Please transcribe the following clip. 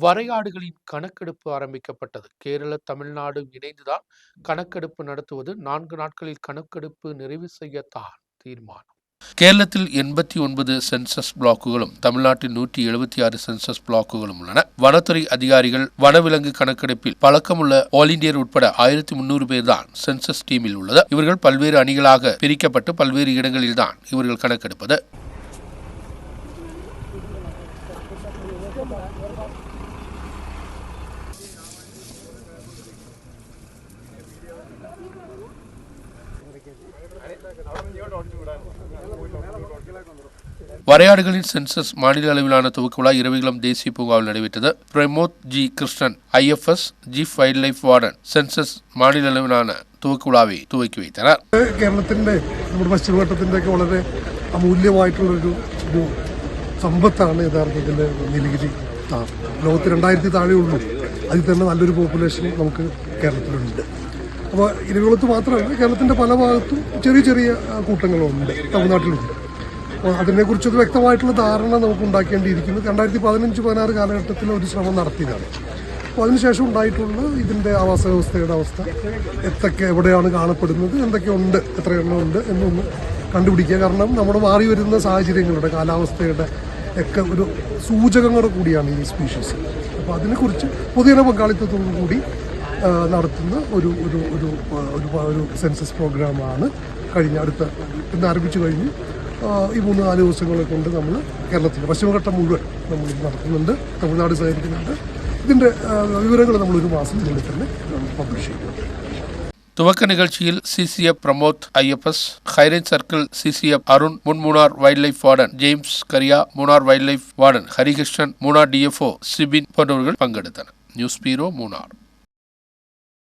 வரையாடுகளின் கணக்கெடுப்பு ஆரம்பிக்கப்பட்டது. கேரள தமிழ்நாடு இணைந்துதான் கணக்கெடுப்பு நடத்துவது. நான்கு நாட்களில் கணக்கெடுப்பு நிறைவு செய்யத்தான் தீர்மானம். கேரளத்தில் எண்பத்தி ஒன்பது சென்சஸ் பிளாக்குகளும் தமிழ்நாட்டில் நூற்றி எழுபத்தி ஆறு சென்சஸ் பிளாக்குகளும் உள்ளன. வனத்துறை அதிகாரிகள் வனவிலங்கு கணக்கெடுப்பில் பழக்கமுள்ள ஆல் இண்டியர் உட்பட ஆயிரத்தி முன்னூறு பேர் தான் சென்சஸ் டீமில் உள்ளது. இவர்கள் பல்வேறு அணிகளாக பிரிக்கப்பட்டு பல்வேறு இடங்களில்தான் இவர்கள் கணக்கெடுப்பது. வரையாடுகளின் சென்சஸ் மாநில அளவிலான துவக்க விழா இரவிகளம் தேசிய பூங்காவில் நடைபெற்றது. Pramod G Krishnan IFS chief wildlife warden census മാളിൽ അളവിലാണ് തൂക്കുവിളാവി തൂക്കി വയ്ത്തനാർ കേരളത്തിന്റെ നമ്മുടെ പശ്ചിമഘട്ടത്തിന്റെ ഒക്കെ വളരെ അമൂല്യമായിട്ടുള്ളൊരു ഒരു സമ്പത്താണ് യഥാർത്ഥത്തിൽ നീലഗിരി താർ ലോകത്ത് രണ്ടായിരത്തി താഴെ അതിൽ തന്നെ നല്ലൊരു പോപ്പുലേഷൻ നമുക്ക് കേരളത്തിലുണ്ട്. അപ്പോൾ ഇരുകുളത്ത് മാത്രമല്ല കേരളത്തിന്റെ പല ഭാഗത്തും ചെറിയ ചെറിയ കൂട്ടങ്ങളുണ്ട്. തമിഴ്നാട്ടിലുണ്ട്. അപ്പോൾ അതിനെക്കുറിച്ചൊരു വ്യക്തമായിട്ടുള്ള ധാരണ നമുക്ക് ഉണ്ടാക്കേണ്ടിയിരിക്കുന്നു. രണ്ടായിരത്തി പതിനഞ്ച് പതിനാറ് കാലഘട്ടത്തിൽ ഒരു ശ്രമം നടത്തിയതാണ്. അപ്പോൾ അതിനുശേഷം ഉണ്ടായിട്ടുള്ള ഇതിന്റെ ആവാസ വ്യവസ്ഥയുടെ അവസ്ഥ എത്തൊക്കെ എവിടെയാണ് കാണപ്പെടുന്നത് എന്തൊക്കെയുണ്ട് എത്ര എണ്ണം ഉണ്ട് എന്നൊന്ന് കണ്ടുപിടിക്കുക. കാരണം നമ്മുടെ മാറി വരുന്ന സാഹചര്യങ്ങളുടെ കാലാവസ്ഥയുടെ ഒക്കെ ഒരു സൂചകങ്ങൾ കൂടിയാണ് ഈ സ്പീഷീസ് അപ്പോൾ അതിനെക്കുറിച്ച് പൊതുജന പങ്കാളിത്തത്തോടു കൂടി നടത്തുന്ന ഒരു ഒരു ഒരു ഒരു ഒരു സെൻസസ് പ്രോഗ്രാമാണ് കഴിഞ്ഞ അടുത്ത ഇന്ന് ആരംഭിച്ചു കഴിഞ്ഞു. ഈ മൂന്ന് നാല് ദിവസങ്ങളെ കൊണ്ട് നമ്മൾ കേരളത്തിൽ പശ്ചിമഘട്ടം മുഴുവൻ നമ്മൾ നടത്തുന്നുണ്ട് തമിഴ്നാട് സഹകരിക്കുന്നുണ്ട്. ഇതിന്റെ വിവരങ്ങൾ നമ്മൾ ഒരു മാസത്തിനുള്ളിൽ തന്നെ പബ്ലിഷ് ചെയ്യും துவக்க நிகழ்ச்சியில் CCF Pramod IFS high range circle CCF Arun முன் Munnar wildlife warden James Kariya Munnar wildlife warden Harikrishnan Munnar DFO Sibin போன்றவர்கள் பங்கெடுத்தனர். நியூஸ் பீரோ மூணார்